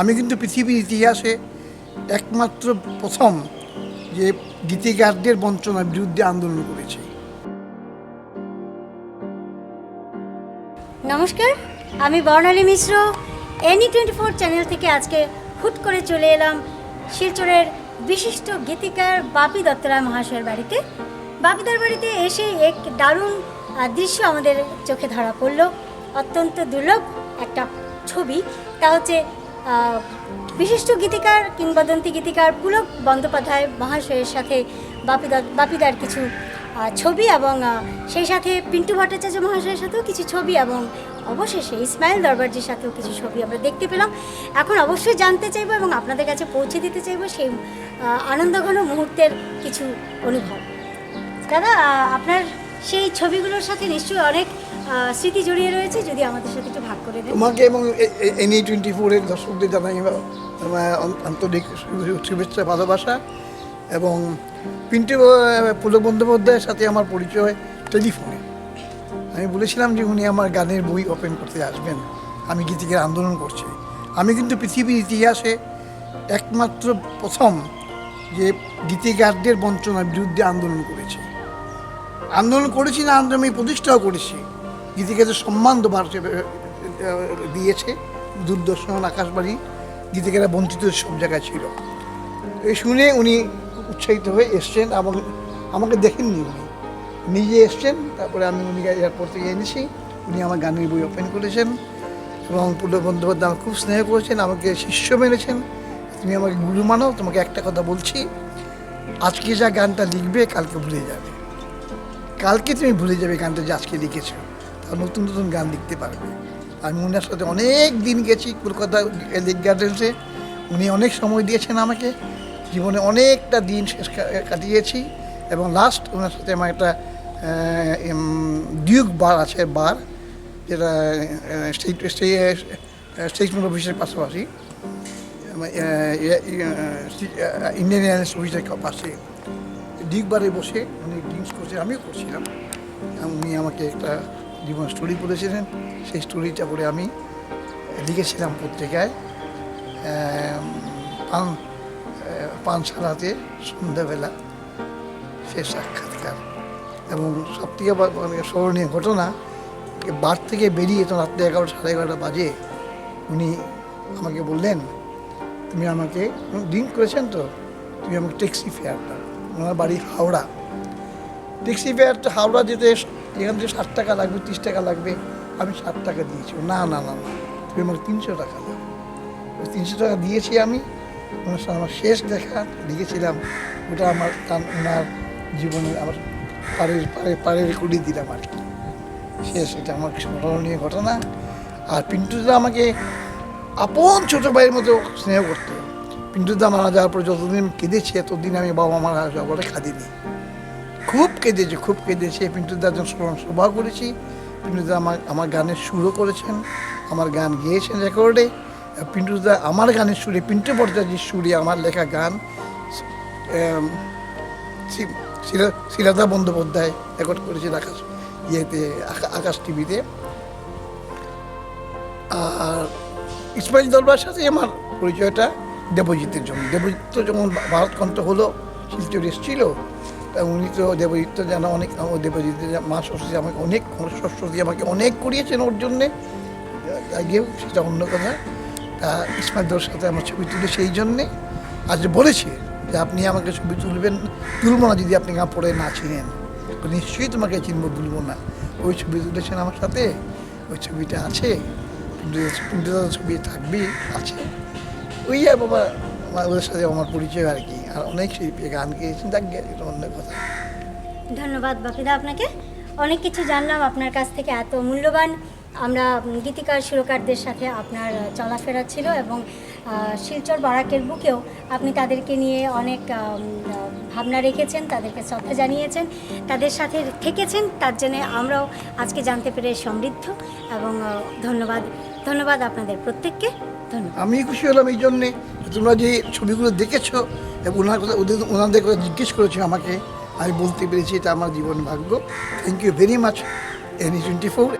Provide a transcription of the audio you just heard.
আমি কিন্তু পৃথিবীর ইতিহাসে একমাত্র প্রথম যে গীতিকারদের বঞ্চনার বিরুদ্ধে আন্দোলন করেছি। নমস্কার, আমি Barnali Mishra. Any twenty four channel থেকে আজকে হুট করে চলে এলাম শিলচরের বিশিষ্ট গীতিকার বাপি দত্তরায় মহাশয়ের বাড়িতে। বাপিদার বাড়িতে এসে এক দারুণ দৃশ্য আমাদের চোখে ধরা পড়ল। অত্যন্ত দুর্লভ একটা ছবি। তা হচ্ছে বিশিষ্ট গীতিকার কিংবদন্তি গীতিকার পুলক বন্দ্যোপাধ্যায় মহাশয়ের সাথে বাপিদা বাপিদার কিছু ছবি এবং সেই সাথে পিন্টু ভট্টাচার্য মহাশয়ের সাথেও কিছু ছবি এবং অবশেষে ইসমাইল দরবারজির সাথেও কিছু ছবি আমরা দেখতে পেলাম। এখন অবশ্যই জানতে চাইব এবং আপনাদের কাছে পৌঁছে দিতে চাইব সেই আনন্দঘন মুহূর্তের কিছু অনুভব। দাদা আপনার সেই ছবিগুলোর সাথে নিশ্চয়ই অনেক স্মৃতি জড়িয়ে রয়েছে, যদি আমাদের সাথে একটু ভাগ করে দেন। তোমাকে এবং এনই টোয়েন্টি ফোরের দর্শকদের জানাই আন্তরিক শুভেচ্ছা, ভালোবাসা এবং পিন্টু পুলক বন্দ্যোপাধ্যায়ের সাথে আমার পরিচয় টেলিফোনে। আমি বলেছিলাম যে উনি আমার গানের বই ওপেন করতে আসবেন। আমি গীতিকার আন্দোলন করছি। আমি কিন্তু পৃথিবীর ইতিহাসে একমাত্র প্রথম যে গীতিকারদের বঞ্চনার বিরুদ্ধে আন্দোলন করেছি। আন্দোলন করেছি না, আন্দোলন আমি প্রতিষ্ঠাও করেছি। গীতিকারদের সম্মান দেবার যে- দিয়েছে দূরদর্শন আকাশবাণী গীতিকারা বঞ্চিত সব জায়গায় ছিল। এই শুনে উনি উৎসাহিত হয়ে এসছেন এবং আমাকে দেখেননি উনি। নিজে এসছেন, তারপরে আমি উনি এয়ারপোর্ট থেকে এনেছি। উনি আমার গানের বই ওপেন করেছেন এবং পুলক বন্দ্যোপাধ্যায় খুব স্নেহ করেছেন, আমাকে শিষ্য মেনেছেন। তুমি আমাকে গুরু মানো, তোমাকে একটা কথা বলছি, আজকে যা গানটা লিখবে কালকে ভুলে যাবে। কালকে তুমি ভুলে যাবে গানটা যে আজকে লিখেছো। নতুন নতুন গান লিখতে পারবে। আমি ওনার সাথে অনেক দিন গেছি, কলকাতা লেক গার্ডেন্সে। উনি অনেক সময় দিয়েছেন আমাকে। জীবনে অনেকটা দিন শেষ কাটিয়েছি এবং লাস্ট ওনার সাথে আমার একটা ডিউক বার আছে বার যেটা স্টেট স্টেট অফিসের পাশাপাশি ইন্ডিয়ান এয়ারলাইন্স অফিসের পাশে। ডিগবারে বসে উনি ড্রিঙ্কস করছে, আমিও করছিলাম। উনি আমাকে একটা জীবন স্টোরি বলেছিলেন, সেই স্টোরিটা করে আমি লিখেছিলাম পত্রিকায় পান পানশালাতে সন্ধ্যাবেলা সে সাক্ষাৎকার। এবং সব থেকে মানে স্মরণীয় ঘটনা বার থেকে বেরিয়ে তো রাত্রে এগারোটা সাড়ে এগারোটা বাজে, উনি আমাকে বললেন, তুমি আমাকে ড্রিঙ্ক করেছেন তো? তুমি আমাকে ট্যাক্সি ফেয়ার দাও ওনার বাড়ি হাওড়া। ট্যাক্সি ফেয়ারটা হাওড়া যেতে এখান থেকে ষাট টাকা লাগবে, তিরিশ টাকা লাগবে। আমি ষাট টাকা দিয়েছি। না না না না। তুমি আমাকে তিনশো টাকা দাও। ওই তিনশো টাকা দিয়েছি আমি। ওনার সাথে আমার শেষ দেখা লিখেছিলাম ওটা আমার ওনার জীবনে আমার পাড়ের, পাড়ে, পাড়ের কুড়ি দিলাম আর কি। শেষ, এটা আমার স্মরণীয় ঘটনা। আর পিন্টুদা আমাকে আপন ছোট ভাইয়ের মতো স্নেহ করতো। পিন্টুদা মারা যাওয়ার পর যতদিন কেঁদেছি, এতদিন আমি বাবা মারা যাওয়ার পরে কাঁদিনি খুব কেঁদেছে খুব কেঁদেছে। পিন্টুদার জন্য স্মরণ সভা করেছি। পিন্টুদা আমার আমার গানের সুরও করেছেন, আমার গান গেয়েছেন রেকর্ডে। পিন্টুদা আমার গানের সুরে, পিন্টু ভট্টাচার্যের সুরে আমার লেখা গান শিলাদা বন্দ্যোপাধ্যায় রেকর্ড করেছেন আকাশ, ইয়েতে, আকা- আকাশ টিভিতে। আর ইসমাইল দরবার সাথে আমার পরিচয়টা দেবজিতের জন্য। দেবজিৎ তো যখন ভারত কণ্ঠ হলো, শিলচর এসেছিল উনি তো দেবজিৎ যেন অনেক দেবজিতের মা সরস্বতী আমাকে অনেক সরস্বতী আমাকে অনেক করিয়েছেন ওর জন্যে আগেও সেটা অন্য কথা। তা ইসমাইল দর সাথে আমার ছবি তুলে সেই জন্যে। আজ বলেছে যে আপনি আমাকে ছবি তুলবেন, তুলবো না যদি আপনি পড়ে না চিনেন নিশ্চয়ই তোমাকে চিনব তুলবো না। ওই ছবি তুলেছেন আমার সাথে, ওই ছবিটা আছে। ছবি থাকবেই, আছে। ওই আর বাবা ওদের সাথে আমার পরিচয় আর কি। আর অনেক শিল্পী গান গেয়েছেন এটা অন্য কথা। ধন্যবাদ বাকিদা আপনাকে। অনেক কিছু জানলাম আপনার কাছ থেকে এত মূল্যবান। আমরা গীতিকার সুরকারদের সাথে আপনার চলাফেরা ছিল এবং শিলচর বারাকের বুকেও আপনি তাদেরকে নিয়ে অনেক ভাবনা রেখেছেন তাদেরকে শ্রদ্ধা জানিয়েছেন তাদের সাথে থেকেছেন তার জন্য আমরাও আজকে জানতে পেরে সমৃদ্ধ এবং ধন্যবাদ ধন্যবাদ আপনাদের প্রত্যেককে ধন্যবাদ। আমি খুশি হলাম এই জন্যে তোমরা যে ছবিগুলো দেখেছ ওনার কথা ওনাদের কথা জিজ্ঞেস করেছে আমাকে, আমি বলতে পেরেছি এটা আমার জীবন ভাগ্য। Thank you very much any twenty four